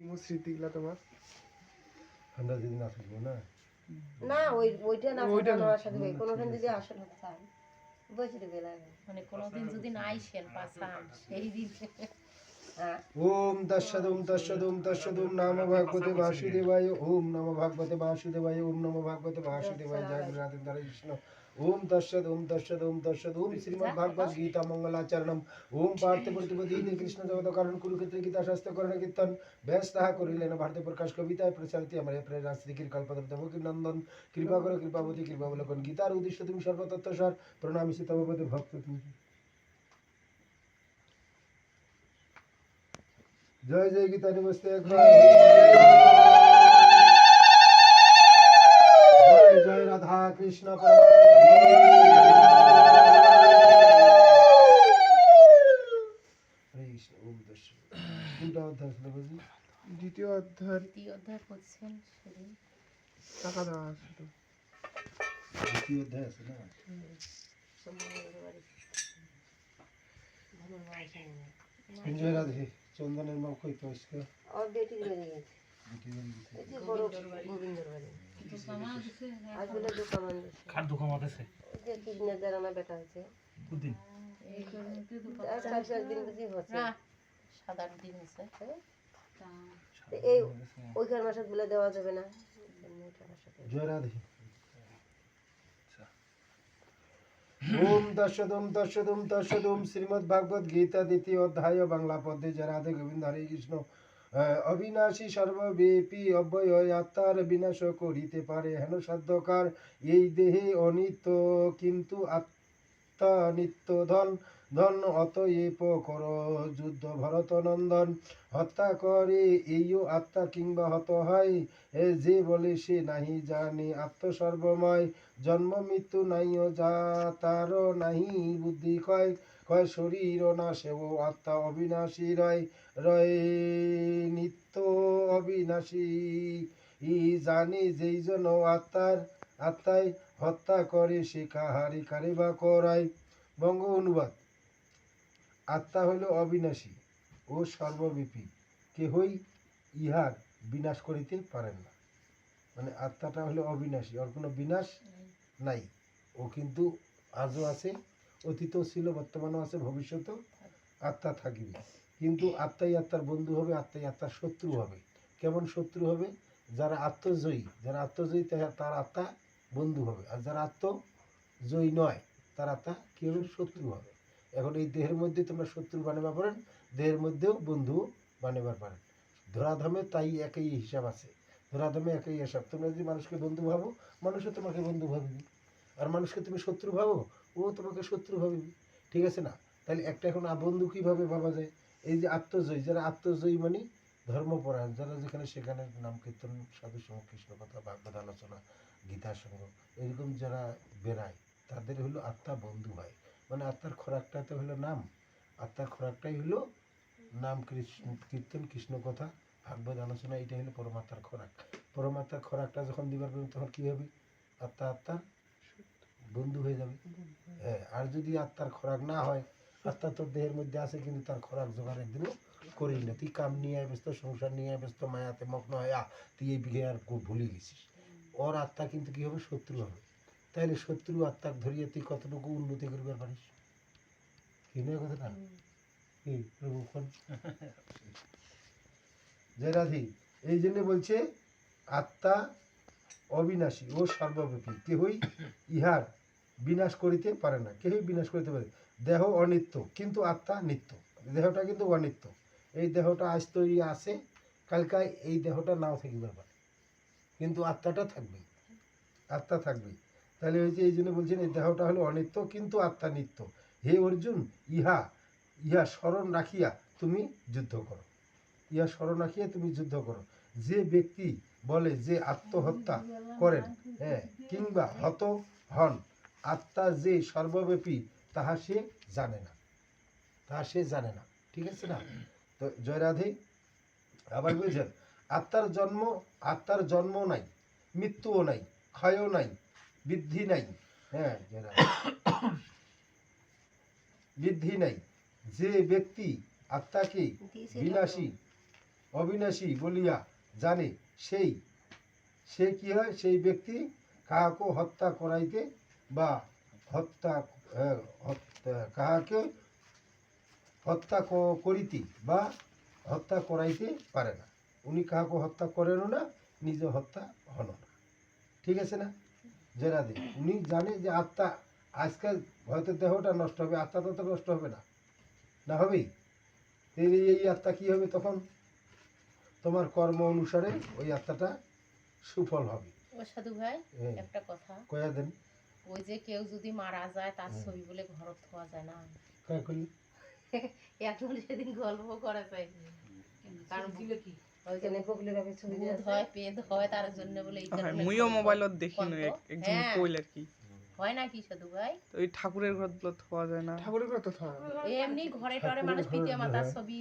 কিমো স্মৃতিগুলা তোমার? ঠান্ডা যদি না থাকব না? না ওই ওইটা না ওইটা না। কোনোখান যদি আসে না চাই বসে দেবে লাগে মানে কোনোদিন যদি না আইসেন পাশান সেই দিন। হ্যাঁ। ওম তস্সদুম তস্সদুম তস্সদুম নাম ভাগবতে বাসুদেবায় ওম নম ভাগবতে বাসুদেবায় ওম নম ভাগবতে বাসুদেবায় জয় গুরুনাথ ধরে কৃষ্ণ। ওম তস্সদ ওম তস্সদ ওম তস্সদ ওম শ্রীমদ্ ভাগবত গীতা মঙ্গলাচরণম ওম পার্থ প্রতিপদীন কৃষ্ণ জগত কারণ কুরুক্ষেত্রে গীতা শাস্ত্র করণ কীর্তন ব্যাস তাহা করিলেন ভারতে প্রকাশ কবিতায় প্রচারিত আমার প্রেরণা শ্রীকির কল্পতরুত ফকির নন্দন কৃপা করো কৃপাবতী কৃপাবলকন গীতার উদ্দেশ্য তুমি সর্বতত্ত্ব স্বর প্রণামী সীতাবতী ভক্ত তুমি জয় জয় গীতা নমস্তে জয় জয় রাধা কৃষ্ণ হরে কৃষ্ণ ওম দর্শন কোনটা অধ্যায় ছিল বুঝি দ্বিতীয় অধ্যায়। দ্বিতীয় অধ্যায় করছেন সেদিন। টাকা দেওয়া ছিল দ্বিতীয় অধ্যায় আছে না? রাধে চন্দনের মা কই তো আজকে? আর বেটি বেরিয়ে গেছে দোকান আছে। কৃষ্ণের বেটা চার দিন বুঝি হচ্ছে। সাত আট দিন হয়েছে তো এই ওইখান মাসে বলে দেওয়া যাবে না। ওইখান মাসে জয় রাধে ওম দশদম দশদম দশদম শ্রীমদ্ ভাগবত গীতা দ্বিতীয় অধ্যায় বাংলা পদ্মে জয় রাধে গোবিন্দ হরে কৃষ্ণ। আহ, অবিনাশী সর্বব্যাপী অব্যয় আত্মার বিনাশ করিতে পারে হেন সাধ্যকার। এই দেহে অনিত্য কিন্তু আত্মা নিত্য ধন ধন অতএব কর, যুদ্ধ ভরত নন্দন, হত্যা করে এইও আত্মা কিংবা হত হয়। এ যে বলে সে নাহি জানে, আত্মসর্বময়, জন্ম মৃত্যু নাইও যা তার নাহি বুদ্ধি কয় কয় শরীর না সেব আত্মা অবিনাশী রয় রয় নিত্য অবিনাশী। ই জানে যেই জন্য আত্মার, আত্মায় হত্যা করে সে কাহারি কারে বা করায় বঙ্গ অনুবাদ। আত্মা হইল অবিনাশী ও সর্বব্যাপী, কেহই ইহার বিনাশ করিতে পারেন না। মানে আত্মাটা হলো অবিনাশী, ওর কোনো বিনাশ নাই। ও কিন্তু আজও আছে, অতীতও ছিল, বর্তমানেও আছে, ভবিষ্যতেও আত্মা থাকিবে। কিন্তু আত্মাই আত্মার বন্ধু হবে, আত্মাই আত্মার শত্রু হবে। কেমন শত্রু হবে? যারা আত্মজয়ী যারা আত্মজয়ী তার আত্মা বন্ধু হবে। আর যারা আত্মজয়ী নয়, তার আত্মা কি হবে শত্রু হবে? এখন এই দেহের মধ্যে তোমরা শত্রু বানাবার পারেন, দেহের মধ্যেও বন্ধু বানাবার পারেন। ধরাধামে তাই একই হিসাব আছে। ধরাধামে একই হিসাব। তোমরা যদি মানুষকে বন্ধু ভাবো, মানুষও তোমাকে বন্ধু ভাববে। আর মানুষকে তুমি শত্রু ভাবো, ও তোমাকে শত্রু ভাববে। ঠিক আছে না? তাহলে একটা এখন বন্ধু কীভাবে ভাবা যায়? এই যে আত্মজয়ী, যারা আত্মজয়ী মানে ধর্মপরায়ণ, যারা যেখানে সেখানে নাম কীর্তন, সাধু সঙ্গ কৃষ্ণ কথা, ভাগবত আলোচনা, গীতা সঙ্গ এরকম যারা বেড়ায়, তাদের হলো আত্মা বন্ধু হয়। মানে আত্মার খোরাকটা তো হলো নাম, আত্মার খোরাকটাই হলো নাম, কৃষ্ণ, কীর্তন, কৃষ্ণ কথা, ভাগবত আলোচনা এটাই হলো পরমাত্মার খোরাক। পরমাত্মার খোরাকটা যখন দিবার পারবেন তখন কী হবে? আত্মা, আত্মার বন্ধু হয়ে যাবে। হ্যাঁ আর যদি আত্মার খোরাক না হয়, আত্মা তোর দেহের মধ্যে আছে, কিন্তু তার খোরাক জোগাড় একদিনও করিস না। তুই কাম নিয়ে ব্যস্ত, সংসার নিয়ে ব্যস্ত, মায়াতে মগ্ন হয় তুই এই বিঘে আর ভুলে গেছিস। ওর আত্মা কিন্তু কি হবে? শত্রু হবে। তাইলে শত্রু আত্মাক ধরিয়ে তুই কতটুকু উন্নতি করবার পারিস? কি নয় কথাটা? কি? প্রভু কোন? জয় রাধি এই জন্য বলছে, আত্মা অবিনাশী ও সর্বব্যাপী। কেহই ইহার বিনাশ করিতে পারে না। কেহই বিনাশ করিতে পারে দেহ অনিত্য, কিন্তু আত্মা নিত্য। দেহটা কিন্তু অনিত্য। এই দেহটা আজ তৈরি আছে, কালকায় এই দেহটা নাও থাকিবার পারে কিন্তু আত্মাটা থাকবে আত্মা থাকবে তাহলে যে এই জন্য বলছেন, এই দেহটা হলো অনিত্য, কিন্তু আত্মা নিত্য। হে অর্জুন, ইহা ইহা স্মরণ রাখিয়া তুমি যুদ্ধ করো। ইহা স্মরণ রাখিয়া তুমি যুদ্ধ করো। যে ব্যক্তি বলে যে আত্মহত্যা করেন হ্যাঁ কিংবা হত হন, আত্মা যে সর্বব্যাপী, তাহা সে জানে না। তাহা সে জানে না। ঠিক আছে না? তো জয়রাধে আবার বুঝছেন আত্মার জন্ম আত্মার জন্ম নাই মৃত্যুও নাই ক্ষয়ও নাই বৃদ্ধি নাই। হ্যাঁ। বৃদ্ধি নাই। যে ব্যক্তি আত্মাকে বিলাসী অবিনাশী বলিয়া জানে সেই সে কি হয়? সেই ব্যক্তি কাহাকে হত্যা করাইতে বা হত্যা হত্যা কাহাকে হত্যা ক- করিতে বা হত্যা করাইতে পারে না। উনি কাহাকে হত্যা করেনও না নিজে হত্যা হন না। ঠিক আছে না? জেরা দিন উনি জানে যে আত্মা আজকাল হয়তো দেহটা নষ্ট হবে আত্মাটা তো নষ্ট হবে না। না হবেই? এই এই আত্মা কি হবে তখন? তোমার কর্ম অনুসারে ওই আত্মাটা সুফল হবে। ও সাধু ভাই হ্যাঁ। একটা কথা। কয়া দেন? ওই যে কেউ যদি মারা যায় তার ছবি বলে ঘরত থোয়া যায় না। কয়া করলি এখন সেদিন গল্প করা কারণ ওইখানে বকলির আগে ছবি হয় পেদ হয় তার জন্য বলে এই কারণে মুইও মোবাইলত দেখি না একজন। কইল আর কি। হয় নাকি সাধু ভাই? তো ওই ঠাকুরের ঘরগুলো থোয়া যায় না। ঠাকুরের কথা তো হয় এমনি ঘরে টরে মানুষ ঘরে মাতার হ্যাঁ। ছবি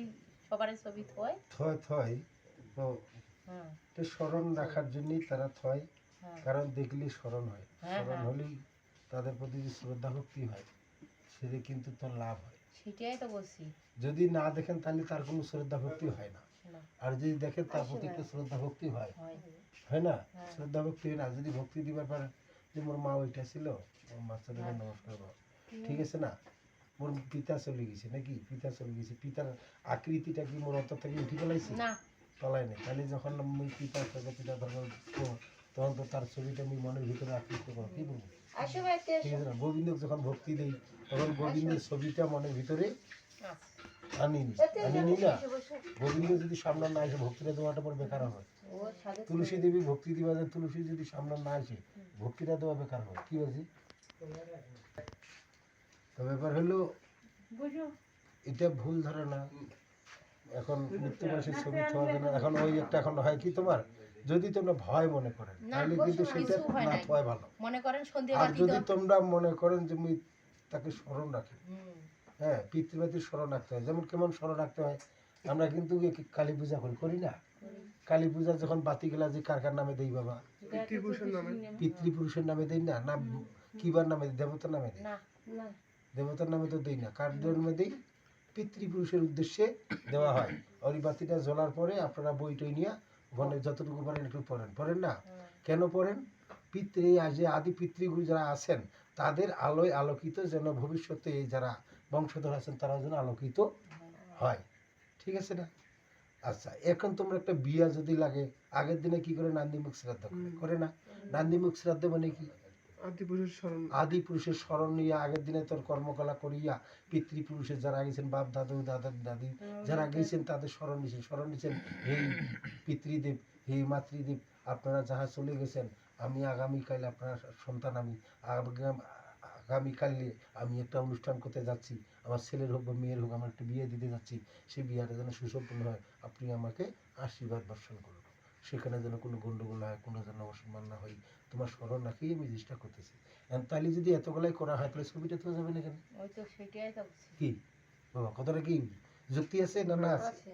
সবার ছবি থয়। থয় থয়। তো হ্যাঁ। স্মরণ রাখার জন্যই তারা থয়। হ্যাঁ। কারণ দেখলে স্মরণ হয়। হ্যাঁ, স্মরণ। হলেই তাদের প্রতি যে শ্রদ্ধা ভক্তি হয়। সেটা কিন্তু তার লাভ হয়। সেটাই তো বলছি। যদি না দেখেন তাহলে তার কোনো শ্রদ্ধা ভক্তি হয় না। আর যদি দেখেন তার প্রতি একটা শ্রদ্ধা ভক্তি হয়। হয়। না? হ্যাঁ। শ্রদ্ধা ভক্তি হয় না। যদি ভক্তি দিবার পারে যে মোর মা ওইটা ছিল মোর হ্যাঁ। নমস্কার ঠিক আছে না? মোর পিতা চলে গেছে নাকি? পিতা চলে গেছে। পিতার আকৃতিটা কি মোর অন্তর থেকে উঠে পেলাইছে তলায় নেই। তাহলে যখন আমি পিতার পিতা ধর্ম তখন তো তার ছবিটা আমি মনের ভিতরে আকৃষ্ট করো। কি বলব? গোবিন্দ যখন ভক্তি দেই তখন গোবিন্দের ছবিটা মনের ভিতরে আচ্ছা। আনি আনি নি? গোবিন্দ যদি সামনে না আসে ভক্তিটা দেওয়াটা পর বেকার হবে। তুলসী দেবী ভক্তি দিবা তুলসী যদি সামনে না আসে ভক্তিটা দেওয়া বেকার হবে। কি বলছি? তো ব্যাপার হলো এটা ভুল ধারণা। এখন মৃত্যু মাসের ছবি না। এখন ওই একটা এখন হয় কি তোমার? যদি তোমরা ভয় মনে করেন তাহলে কিন্তু সেটা না। থোয়াই ভালো। মনে করেন আর যদি তোমরা মনে করেন যে আমি তাকে স্মরণ রাখি হ্যাঁ পিতৃপাতির স্মরণ রাখতে হয়। যেমন কেমন স্মরণ রাখতে হয় আমরা কিন্তু কালী পূজা করি করি না? কালী পূজা যখন বাতি গেলা যে কার কার নামে দেই বাবা? পিতৃপুরুষের নামে। নামে। দেই না? না কিবার নামে দিই? দেবতার নামে দিই? না না। দেবতার নামে তো দেই না। কার জন্মে দেই? পিতৃপুরুষের উদ্দেশ্যে দেওয়া হয়। ওই বাতিটা জ্বলার পরে আপনারা বই টই নিয়ে ওখানে যতটুকু পারেন একটু পড়েন। পড়েন না? কেন পড়েন? পিতৃ যে আদি পিতৃগুরু যারা আছেন তাদের আলোয় আলোকিত যেন ভবিষ্যতে এই যারা বংশধর আছেন তারা যেন আলোকিত হয়। ঠিক আছে না? আচ্ছা এখন তোমার একটা বিয়া যদি লাগে আগের দিনে কি করে নান্দিমুখ শ্রাদ্ধ করে? করে না? নান্দিমুখ শ্রাদ্ধ মানে কি? আদি পুরুষের স্মরণ। নিয়ে আগের দিনে তোর কর্মকলা করিয়া পিতৃপুরুষের যারা গেছেন বাপ দাদু দাদা দাদি যারা গেছেন তাদের স্মরণ নিছেন স্মরণ নিছেন হে পিতৃদেব হে মাতৃদেব আপনারা যাহা চলে গেছেন আমি আগামীকাল আপনার সন্তান আমি আগাম- আগামীকালে আমি একটা অনুষ্ঠান করতে যাচ্ছি। আমার ছেলের হোক বা মেয়ের হোক আমার একটা বিয়ে দিতে যাচ্ছি। সেই বিয়েটা যেন সুসম্পন্ন হয়। আপনি আমাকে আশীর্বাদ বর্ষণ করুন। সেখানে যেন কোনো গণ্ডগোল হয় কোনো যেন অসম্মান না হয় তোমার স্মরণ রাখেই আমি জিনিসটা করতেছি। এখন তাহলে যদি এতগুলাই করা হয় তাহলে ছবিটা তো যাবে না কেন? ওই তো সেটাই তো কি? বাবা কথাটা কি যুক্তি আছে না না আছে? আছে।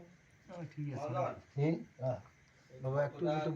হ্যাঁ হ্যাঁ? বাবা একটু একটু